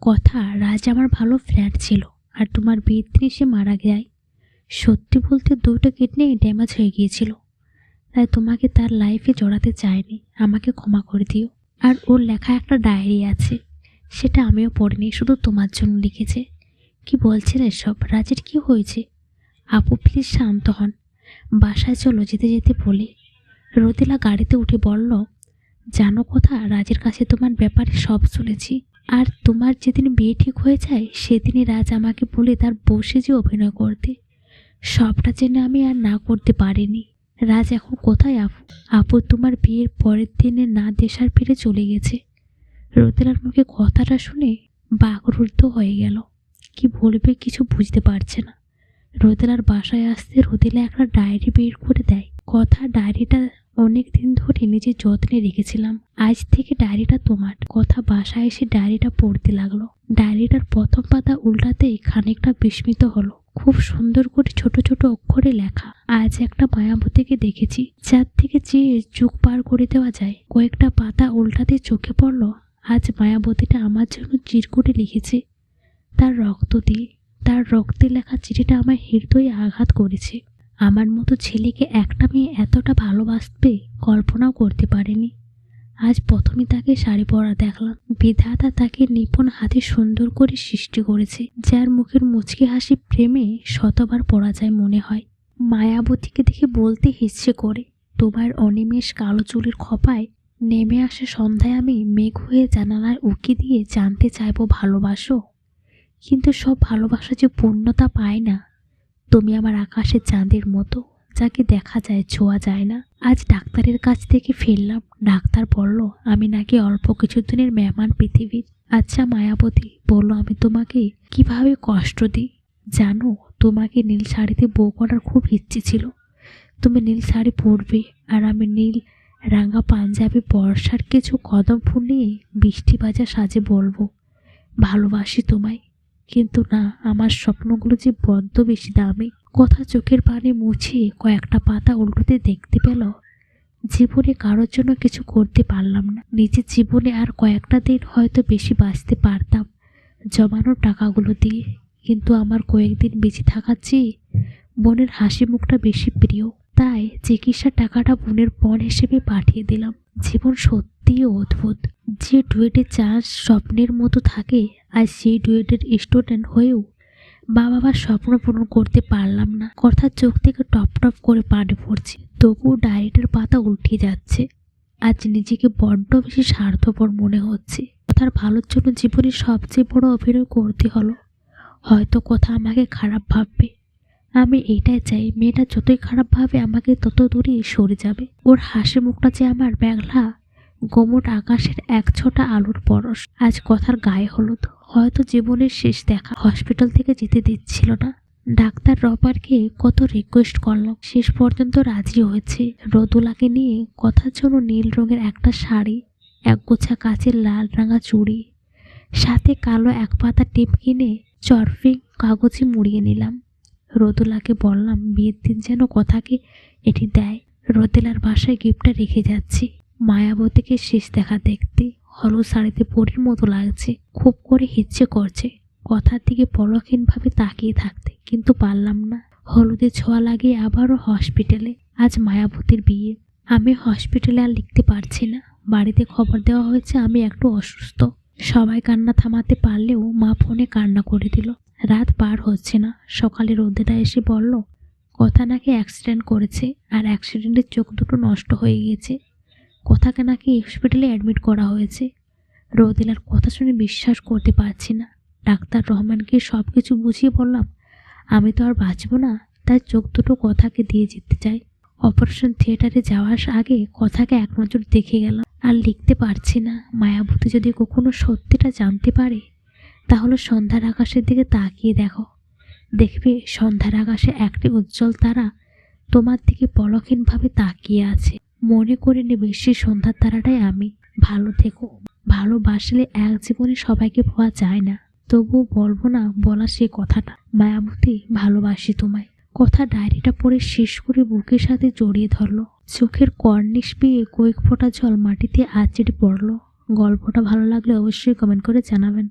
কথা, রাজ আমার ভালো ফ্ল্যাট ছিল আর তোমার বিয়ের সে মারা যায়। সত্যি বলতে দুটো কিডনি ড্যামেজ হয়ে গিয়েছিল। তাই তোমাকে তার লাইফে জড়াতে চায়নি আমাকে ক্ষমা করে দিও। আর ওর লেখা একটা ডায়েরি আছে। সেটা আমিও পড়িনি, শুধু তোমার জন্য লিখেছে। কি বলছেন এসব? রাজের কি হয়েছে? আপু প্লিজ শান্ত হন। বাসায় চলো, যেতে যেতে বলে। রতিলা গাড়িতে উঠে বলল, জানো কথা, রাজের কাছে তোমার ব্যাপারে সব শুনেছি। আর তোমার যেদিন বিয়ে ঠিক হয়ে যায়, সেদিনই রাজ আমাকে বলে তার বসে যে অভিনয় করতে। সবটা জেনে আমি আর না করতে পারিনি। রাজ এখন কোথায়, আপু? আপু তোমার বিয়ের পরের দিনে না দেশার ফিরে চলে গেছে। রোদেলার মুখে কথাটা শুনে বাকরুদ্ধ হয়ে গেল। কি বলবে কিছু বুঝতে পারছে না। রোদেলার বাসায় আসতে রোদেলা একটা ডায়েরি বের করে দেয়। কথা ডায়েরিটা অনেক দিন ধরে নিজের যত্নে রেখেছিলাম। আজ থেকে ডায়েরিটা তোমার। কথা বাসায় এসে ডায়েরিটা পড়তে লাগল। ডায়েরিটার প্রথম পাতা উল্টাতেই খানিকটা বিস্মিত হলো। খুব সুন্দর করে ছোট ছোট অক্ষরে লেখা। আজ একটা মায়াবতীকে দেখেছি। যার থেকে চেয়ে যুগ পার করে দেওয়া যায়। কয়েকটা পাতা উল্টাতে চোখে পড়ল। আজ মায়াবতীটা আমার জন্য চিরকুটে লিখেছে। তার রক্ত দিয়ে। তার রক্তে লেখা চিঠিটা আমার হৃদয়ে আঘাত করেছে। আমার মতো ছেলেকে একটা মেয়ে এতটা ভালোবাসবে কল্পনাও করতে পারেনি। আজ প্রথমে তাকে শাড়ি পরা দেখলাম। বিধাতা তাকে নিপুণ হাতে সুন্দর করে সৃষ্টি করেছে, যার মুখের মুচকি হাসি প্রেমে শতবার পড়া যায় মনে হয়। মায়াবতীকে দেখে বলতে হিসছে করে, তোমার অনিমেষ কালো চুলের খপায় নেমে আসে সন্ধ্যায় আমি মেঘ হয়ে জানালার উকি দিয়ে জানতে চাইব ভালোবাসো। কিন্তু সব ভালোবাসা যে পূর্ণতা পায় না তুমি আমার আকাশের চাঁদের মতো, যাকে দেখা যায় ছোঁয়া যায় না। আজ ডাক্তারের কাছ থেকে ফিরলাম। ডাক্তার বলল, আমি নাকি অল্প কিছুদিনের মেহমান পৃথিবীর। আচ্ছা মায়াবতী, বলল, আমি তোমাকে কীভাবে কষ্ট দিই? জানো, তোমাকে নীল শাড়িতে বউ করার খুব ইচ্ছে ছিল। তুমি নীল শাড়ি পরবে, আর আমি নীল, রাঙা পাঞ্জাবি, বর্ষার কিছু কদম ফুল নিয়ে বৃষ্টি বাজা সাজে বলব। ভালোবাসি তোমায়। কিন্তু না, আমার স্বপ্নগুলো যে বড্ড বেশি দামি। কথা চোখের পানি মুছে কয়েকটা পাতা উল্টোতে দেখতে পেল, জীবনে কারোর জন্য কিছু করতে পারলাম না। নিজের জীবনে আর কয়েকটা দিন হয়তো বেশি বাঁচতে পারতাম জমানো টাকাগুলো দিয়ে। কিন্তু আমার কয়েকদিন বেঁচে থাকার চেয়ে বোনের হাসি মুখটা বেশি প্রিয়। তাই চিকিৎসার টাকাটা বোনের পণ হিসেবে পাঠিয়ে দিলাম। জীবন সত্যিই অদ্ভুত যে ডুয়েটের চান্স স্বপ্নের মতো থাকে আর সেই ডুয়েটের স্টুডেন্ট হয়েও মা বাবার স্বপ্ন পূরণ করতে পারলাম না। কথার চোখ থেকে টপ টপ করে পানি পড়ছে। তবুও ডায়েরিটার পাতা উল্টে যাচ্ছে। আজ নিজেকে বড্ড বেশি স্বার্থপর মনে হচ্ছে। তার ভালোর জন্য জীবনে সবচেয়ে বড় অভিনয় করতে হলো। হয়তো কথা আমাকে খারাপ ভাববে। আমি এটাই চাই, মেয়েটা যতই খারাপ ভাবে আমাকে তত দূরেই সরে যাবে। ওর হাসি মুখটা যে আমার ব্যাগলা গোমট আকাশের এক ছোটা আলোর পরশ। আজ কথার গায়ে হলুদ। হয়তো জীবনের শেষ দেখা। হসপিটাল থেকে যেতে দিচ্ছিল না। ডাক্তার রবারকে কত রিকোয়েস্ট করলাম। শেষ পর্যন্ত রাজি হয়েছে। রদুলাকে নিয়ে কথার জন্য নীল রঙের একটা শাড়ি, এক গোছা কাচের লাল রাঙা চুড়ি, সাথে কালো এক পাতা টিপ কিনে চরফিং কাগজে মুড়িয়ে নিলাম। রদুলাকে বললাম, বিয়ের দিন যেন কথাকে এটি দেয়। রোদেলার বাসায় গিফটটা রেখে যাচ্ছি। মায়াবতীকে শেষ দেখা দেখতে হলুদ শাড়িতে পরীর মতো লাগছে, খুব করে হিচ্ছে করছে। কথার দিকে পলকহীনভাবে তাকিয়ে থাকতে, কিন্তু পারলাম না। হলুদে ছোঁয়া লাগিয়ে আবারও হসপিটালে, আজ মায়াবতীর বিয়ে। আমি হসপিটালে আর লিখতে পারছি না। বাড়িতে খবর দেওয়া হয়েছে আমি একটু অসুস্থ। সবাই কান্না থামাতে পারলেও মা ফোনে কান্না করে দিল। রাত পার হচ্ছে না। সকালে রোদেটা এসে বলল, কথা নাকি অ্যাক্সিডেন্ট করেছে, আর অ্যাক্সিডেন্টের চোখ দুটো নষ্ট হয়ে গিয়েছে কথাকে নাকি হসপিটালে অ্যাডমিট করা হয়েছে? রোদেলার কথা শুনে বিশ্বাস করতে পারছি না। ডাক্তার রহমানকে সব কিছু বুঝিয়ে বললাম, আমি তো আর বাঁচব না, তাই চোখ দুটো কথাকে দিয়ে যেতে চাই। অপারেশন থিয়েটারে যাওয়ার আগে কথাকে এক নজর দেখে গেলাম। আর লিখতে পারছি না, মায়াবতী যদি কখনো সত্যিটা জানতে পারে, তাহলে সন্ধ্যার আকাশের দিকে তাকিয়ে দেখো। দেখবে সন্ধ্যার আকাশে একটি উজ্জ্বল তারা তোমার দিকে পলকহীনভাবে তাকিয়ে আছে। মনে করে নেবে সেই সন্ধ্যার তারাটাই আমি। ভালো থেকো। ভালোবাসলে এক জীবনে সবাইকে পাওয়া যায় না। তবুও বলব না, বলা সে কথাটা। মায়াবতী, ভালোবাসি তোমায়। কথা ডায়েরিটা পড়ে শেষ করে বুকের সাথে জড়িয়ে ধরলো। চোখের কর্নিশ পেয়ে কয়েক ফোঁটা জল মাটিতে আচড়ে পড়ল। গল্পটা ভালো লাগলে অবশ্যই কমেন্ট করে জানাবেন।